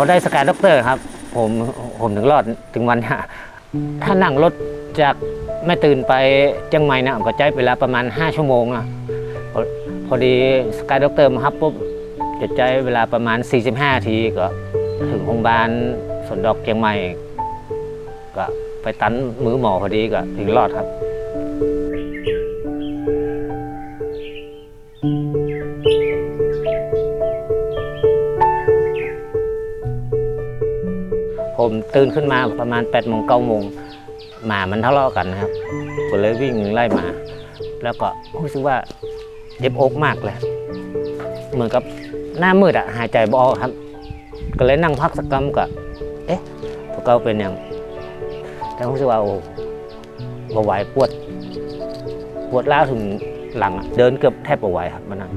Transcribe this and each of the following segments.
พอได้สกายด็อกเตอร์ครับ ผมผมถึงรอดถึงวันนี้ถ้านั่งรถจากแม่ตื่นไปเชียงใหม่นะก็ใช้เวลาประมาณ 5 ชั่วโมงนะพอพอดีสกายด็อกเตอร์มาครับปุ๊บจะใช้เวลาประมาณ 45 ทีก็ถึงโรงพยาบาลสนดอกเชียงใหม่ ก็ไปตันมือหมอพอดีก็ถึงรอดครับ ผมตื่นขึ้นมาประมาณ8ปดโมงเก้าโมงหมามันทะเลาะกันนะครับก็เลยวิ่งไล่หมา แล้วก็รู้สึกว่าเจ็บอกมากเลย เหมือนกับหน้ามืดอะหายใจบ่ออกครับ ก็เลยนั่งพักสักกำก็เอ๊ะพวกเขาเป็นอย่างแต่รู้สึกว่าโอ้บ่ไหวปวด ปวดล้าวถึงหลังเดินเกือบแทบบ่ไหวครับมันนั้น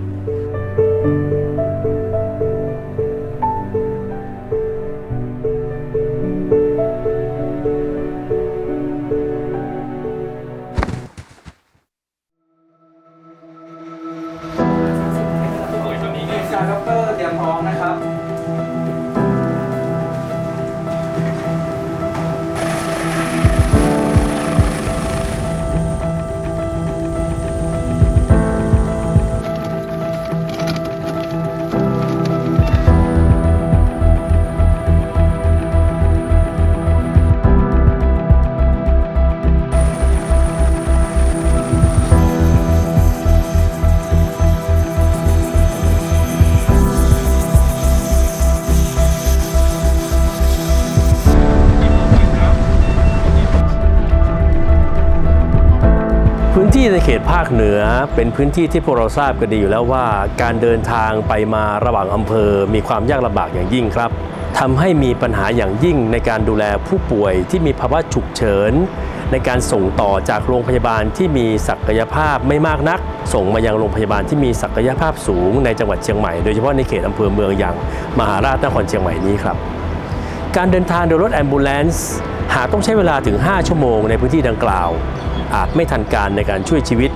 ในเขตภาคเหนือเป็นพื้นที่ที่พวกเราทราบกันดีอยู่แล้วว่า การเดินทางไปมาระหว่างอำเภอมีความยากลำบากอย่างยิ่งครับทำให้มีปัญหาอย่างยิ่งในการดูแลผู้ป่วยที่มีภาวะฉุกเฉิน ในการส่งต่อจากโรงพยาบาลที่มีศักยภาพไม่มากนัก ส่งมายังโรงพยาบาลที่มีศักยภาพสูงในจังหวัดเชียงใหม่โดยเฉพาะในเขตอำเภอเมืองอย่างมหาราชนครเชียงใหม่นี้ครับ การเดินทางโดยรถแอมบูเลนซ์หากต้องใช้เวลาถึง 5 ชั่วโมงในพื้นที่ดังกล่าว อาจไม่ทันการในการช่วยชีวิต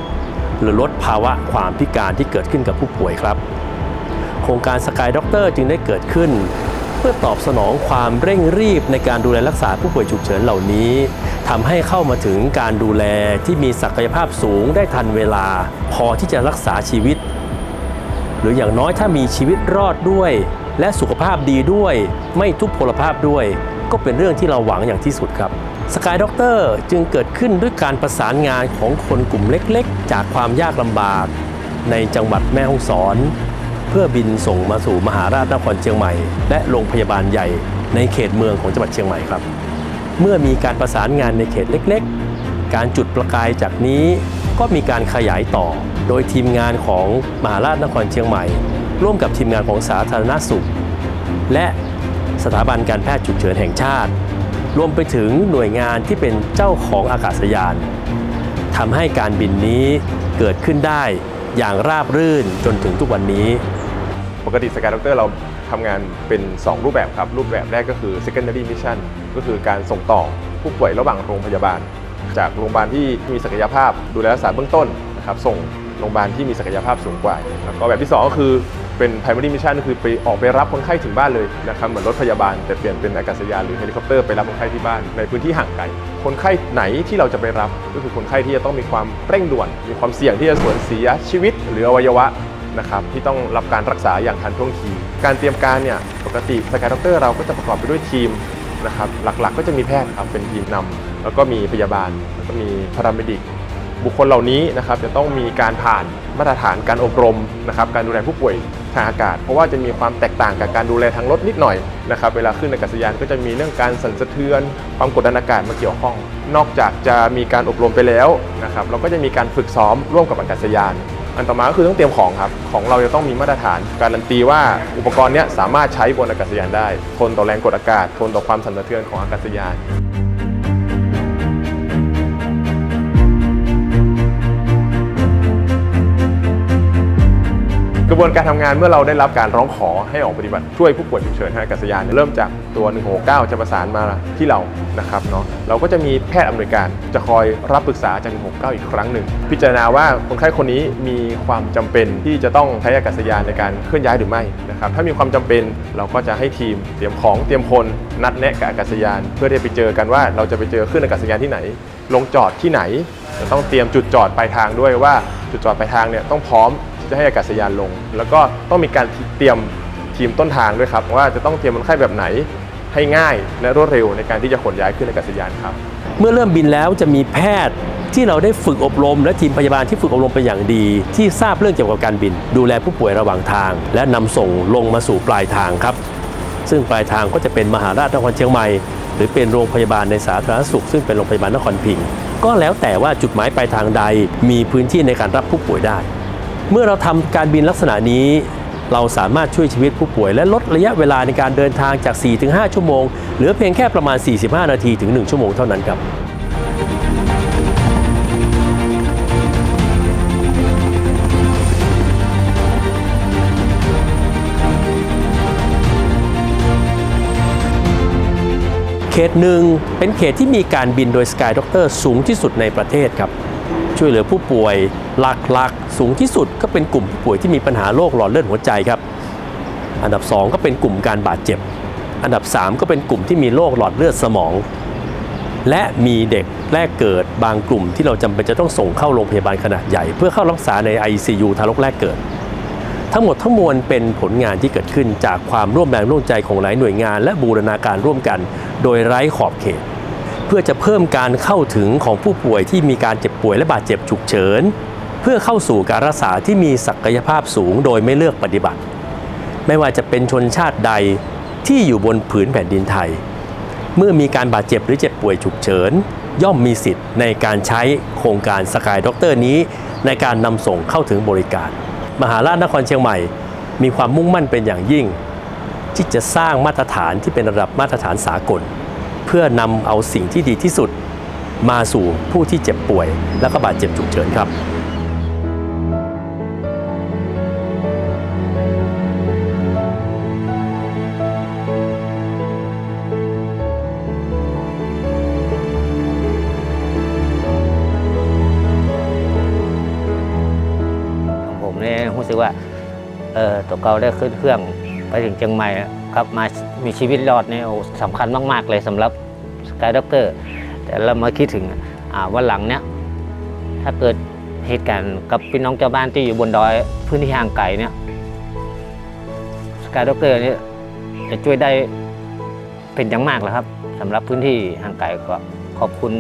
หรือลดภาวะความพิการที่เกิดขึ้นกับผู้ป่วยครับ โครงการสกายด็อกเตอร์จึงได้เกิดขึ้น เพื่อตอบสนองความเร่งรีบในการดูแลรักษาผู้ป่วยฉุกเฉินเหล่านี้ทำให้เข้ามาถึงการดูแลที่มีศักยภาพสูงได้ทันเวลา พอที่จะรักษาชีวิต หรืออย่างน้อยถ้ามีชีวิตรอดด้วย และสุขภาพดีด้วย ไม่ทุพพลภาพด้วย ก็เป็นเรื่องที่เราหวังอย่างที่สุดครับ สกายด็อกเตอร์จึงเกิดขึ้นด้วยการประสานงานของคนกลุ่มเล็กๆ จากความยากลำบาก ในจังหวัดแม่ฮ่องสอน เพื่อบินส่งมาสู่มหาราชนครเชียงใหม่ และโรงพยาบาลใหญ่ในเขตเมืองของจังหวัดเชียงใหม่ครับ เมื่อมีการประสานงานในเขตเล็กๆ การจุดประกายจากนี้ก็มีการขยายต่อ โดยทีมงานของมหาราชนครเชียงใหม่ ร่วมกับทีมงานของสาธารณสุข และสถาบันการแพทย์ฉุกเฉินแห่งชาติ รวมไปถึงหน่วยงานที่เป็นเจ้าของอากาศยานทำให้การบินนี้เกิดขึ้นได้อย่างราบรื่นจนถึงทุกวันนี้ ปกติสกายด็อกเตอร์เราทำงานเป็น 2 รูปแบบครับ รูปแบบแรกก็คือ secondary mission ก็คือการส่งต่อผู้ป่วยระหว่างโรงพยาบาล จากโรงพยาบาลที่มีศักยภาพดูแลรักษาเบื้องต้นนะครับส่งโรงพยาบาลที่มีศักยภาพสูงกว่า แล้วก็แบบที่ 2 ก็คือ เป็น primary mission ก็คือไปออกไปรับคนไข้ถึงบ้านเลยนะครับเหมือนรถพยาบาลแต่เปลี่ยนเป็นอากาศยานหรือเฮลิคอปเตอร์ไปรับคนไข้ที่บ้านในพื้นที่ห่างไกล คนไข้ไหนที่เราจะไปรับ ก็คือคนไข้ที่จะต้องมีความเร่งด่วน มีความเสี่ยงที่จะสูญเสียชีวิต หรืออวัยวะนะครับที่ต้องรับการรักษาอย่างทันท่วงทีการเตรียมการเนี่ยปกติสกายด็อกเตอร์เราก็จะประกอบไปด้วยทีมนะครับหลักๆ ก็จะมีแพทย์ครับเป็นทีมนำแล้วก็มีพยาบาลแล้วก็มีพาราเมดิกบุคคลเหล่านี้นะครับจะต้องมีการผ่านมาตรฐานการอบรมนะครับการดูแลผู้ป่วย ทางอากาศ เพราะว่าจะมีความแตกต่างกับการดูแลทางรถนิดหน่อยนะครับเวลาขึ้นอากาศยานก็จะมีเรื่องการสั่นสะเทือน ความกดดันอากาศมาเกี่ยวข้อง นอกจากจะมีการอบรมไปแล้วนะครับเราก็จะมีการฝึกซ้อมร่วมกับอากาศยาน อันต่อมาก็คือต้องเตรียมของครับของเราจะต้องมีมาตรฐาน การันตีว่าอุปกรณ์นี้สามารถใช้บนอากาศยานได้ ทนต่อแรงกดอากาศ ทนต่อความสั่นสะเทือนของอากาศยาน ระบวนการทำงานเมื่อเราได้รับการร้องขอให้ออกปฏิบัติช่วยผู้ป่วยฉุกเฉินทางอากาศยานเริ่มจากตัว 169 จะประสานมาที่เรานะครับเนาะเราก็จะมีแพทย์อำนวยการจะคอยรับปรึกษาจาก 169 อีกครั้งหนึ่ง พิจารณาว่าคนไข้คนนี้มีความจำเป็นที่จะต้องใช้อากาศยานในการเคลื่อนย้ายหรือไม่นะครับถ้ามีความจำเป็นเราก็จะให้ทีมเตรียมของเตรียมคนนัดแนะกับอากาศยาน เพื่อที่จะไปเจอกันว่าเราจะไปเจอขึ้นอากาศยานที่ไหน ลงจอดที่ไหนจะต้องเตรียมจุดจอดปลายทางด้วยว่าจุดจอดปลายทางเนี่ยต้องพร้อม จะให้อากาศยานลง แล้วก็ต้องมีการเตรียมทีมต้นทางด้วยครับ ว่าจะต้องเตรียมคนไข้แบบไหนให้ง่ายและรวดเร็วในการที่จะขนย้ายขึ้นอากาศยานครับ เมื่อเริ่มบินแล้วจะมีแพทย์ที่เราได้ฝึกอบรม และทีมพยาบาลที่ฝึกอบรมเป็นอย่างดี ที่ทราบเรื่องเกี่ยวกับการบิน ดูแลผู้ป่วยระหว่างทาง และนำส่งลงมาสู่ปลายทางครับ ซึ่งปลายทางก็จะเป็นมหาราชนครเชียงใหม่ หรือเป็นโรงพยาบาลในสาธารณสุข ซึ่งเป็นโรงพยาบาลนครพิงก็แล้วแต่ว่าจุดหมายปลายทางใดมีพื้นที่ในการรับผู้ป่วยได้ เมื่อเราทำการบินลักษณะนี้ เราสามารถช่วยชีวิตผู้ป่วย และลดระยะเวลาในการเดินทางจาก 4-5 ชั่วโมง เหลือเพียงแค่ประมาณ 45 นาทีถึง 1 ชั่วโมงเท่านั้นครับเขตหนึ่งเป็นเขตที่มีการบินโดย Sky Doctor สูงที่สุดในประเทศครับ ช่วยเหลือผู้ป่วยหลักๆ สูงที่สุดก็เป็นกลุ่มผู้ป่วยที่มีปัญหาโรคหลอดเลือดหัวใจครับ อันดับ 2 ก็เป็นกลุ่มการบาดเจ็บ อันดับ 3 ก็เป็นกลุ่มที่มีโรคหลอดเลือดสมอง และมีเด็กแรกเกิดบางกลุ่มที่เราจำเป็นจะต้องส่งเข้าโรงพยาบาลขนาดใหญ่ เพื่อเข้ารักษาใน ICU ทารกแรกเกิด ทั้งหมดทั้งมวลเป็นผลงานที่เกิดขึ้นจากความร่วมแรงร่วมใจของหลายหน่วยงาน และบูรณาการร่วมกัน โดยไร้ขอบเขต เพื่อจะเพิ่มการเข้าถึงของผู้ป่วยที่มีการเจ็บป่วยและบาดเจ็บฉุกเฉิน เพื่อเข้าสู่การรักษาที่มีศักยภาพสูงโดยไม่เลือกปฏิบัติ ไม่ว่าจะเป็นชนชาติใดที่อยู่บนผืนแผ่นดินไทย เมื่อมีการบาดเจ็บหรือเจ็บป่วยฉุกเฉิน ย่อมมีสิทธิ์ในการใช้โครงการสกายด็อกเตอร์นี้ ในการนำส่งเข้าถึงบริการ มหาราชนครเชียงใหม่ มีความมุ่งมั่นเป็นอย่างยิ่ง ที่จะสร้างมาตรฐานที่เป็นระดับมาตรฐานสากล เพื่อนำเอาสิ่งที่ดีที่สุดมาสู่ผู้ที่เจ็บป่วย และก็บาดเจ็บฉุกเฉินครับของผมเนี่ยรู้สึกว่าเออตัวเก่าได้ขึ้นเครื่องไปถึงเชียงใหม่ ครับมามีชีวิตรอดเนี่ยสำคัญมาก ๆ เลยสำหรับสกายด็อกเตอร์แต่เรามาคิดถึงวันหลังเนี่ยถ้าเกิดเหตุการณ์กับพี่น้องเจ้าวบ้านที่อยู่บนดอยพื้นที่ห่างไกลเนี่ยสกายด็อกเตอร์เนี่ยจะช่วยได้เป็นอย่างมากเลยครับสำหรับพื้นที่ห่างไกลก็ขอบคุณ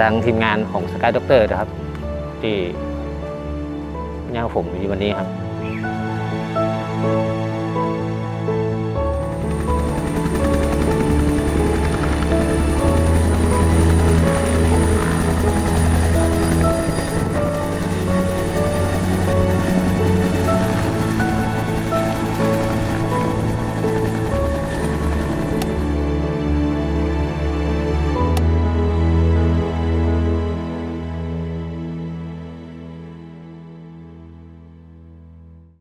ทางทีมงานของสกายด็อกเตอร์นะครับ ที่ย่างผมอยู่วันนี้ครับ